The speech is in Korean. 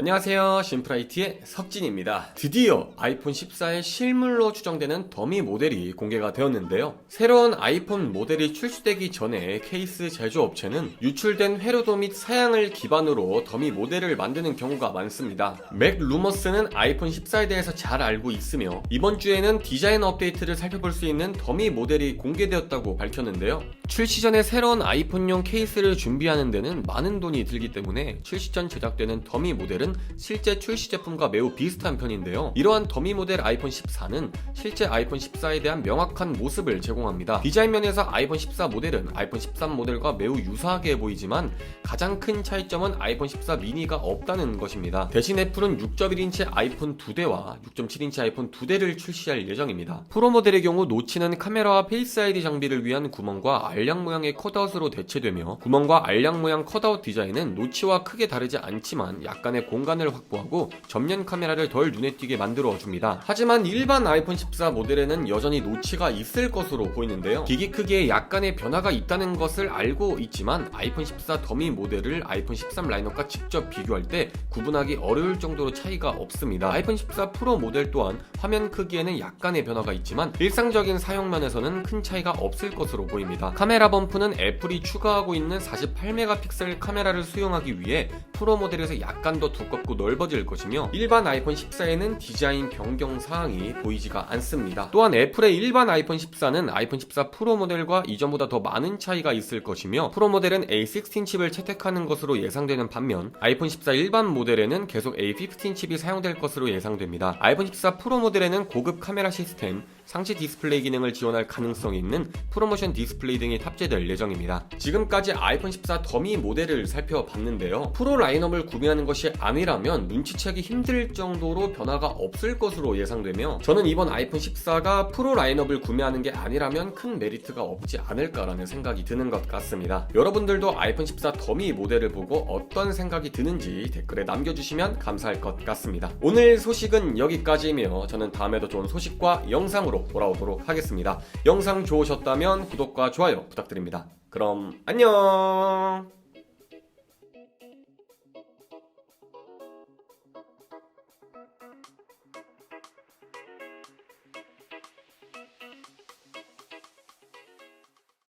안녕하세요. 심프라이트의 석진입니다. 드디어 아이폰 14의 실물로 추정되는 더미 모델이 공개가 되었는데요. 새로운 아이폰 모델이 출시되기 전에 케이스 제조업체는 유출된 회로도 및 사양을 기반으로 더미 모델을 만드는 경우가 많습니다. 맥 루머스는 아이폰 14에 대해서 잘 알고 있으며 이번 주에는 디자인 업데이트를 살펴볼 수 있는 더미 모델이 공개되었다고 밝혔는데요. 출시 전에 새로운 아이폰용 케이스를 준비하는 데는 많은 돈이 들기 때문에 출시 전 제작되는 더미 모델은 실제 출시 제품과 매우 비슷한 편인데요. 이러한 더미 모델 아이폰 14는 실제 아이폰 14에 대한 명확한 모습을 제공합니다. 디자인 면에서 아이폰 14 모델은 아이폰 13 모델과 매우 유사하게 보이지만 가장 큰 차이점은 아이폰 14 미니가 없다는 것입니다. 대신 애플은 6.1인치 아이폰 2대와 6.7인치 아이폰 2대를 출시할 예정입니다. 프로 모델의 경우 노치는 카메라와 페이스 아이디 장비를 위한 구멍과 알약 모양의 컷아웃으로 대체되며 구멍과 알약 모양 컷아웃 디자인은 노치와 크게 다르지 않지만 약간의 공간을 확보하고 전면 카메라를 덜 눈에 띄게 만들어 줍니다. 하지만 일반 아이폰 14 모델에는 여전히 노치가 있을 것으로 보이는데요. 기기 크기에 약간의 변화가 있다는 것을 알고 있지만 아이폰 14 더미 모델을 아이폰 13 라인업과 직접 비교할 때 구분하기 어려울 정도로 차이가 없습니다. 아이폰 14 프로 모델 또한 화면 크기에는 약간의 변화가 있지만 일상적인 사용면에서는 큰 차이가 없을 것으로 보입니다. 카메라 범프는 애플이 추가하고 있는 48메가픽셀 카메라를 수용하기 위해 프로 모델에서 약간 더 두껍고 넓어질 것이며 일반 아이폰 14에는 디자인 변경 사항이 보이지가 않습니다. 또한 애플의 일반 아이폰 14는 아이폰 14 프로 모델과 이전보다 더 많은 차이가 있을 것이며 프로 모델은 A16 칩을 채택하는 것으로 예상되는 반면 아이폰 14 일반 모델에는 계속 A15 칩이 사용될 것으로 예상됩니다. 아이폰 14 프로 모델에는 고급 카메라 시스템, 상시 디스플레이 기능을 지원할 가능성이 있는 프로모션 디스플레이 등이 탑재될 예정입니다. 지금까지 아이폰 14 더미 모델을 살펴봤는데요. 프로 라인업을 구매하는 것이 아니라면 눈치채기 힘들 정도로 변화가 없을 것으로 예상되며 저는 이번 아이폰 14가 프로 라인업을 구매하는 게 아니라면 큰 메리트가 없지 않을까라는 생각이 드는 것 같습니다. 여러분들도 아이폰 14 더미 모델을 보고 어떤 생각이 드는지 댓글에 남겨주시면 감사할 것 같습니다. 오늘 소식은 여기까지이며 저는 다음에도 좋은 소식과 돌아오도록 하겠습니다. 영상 좋으셨다면 구독과 좋아요 부탁드립니다. 그럼 안녕!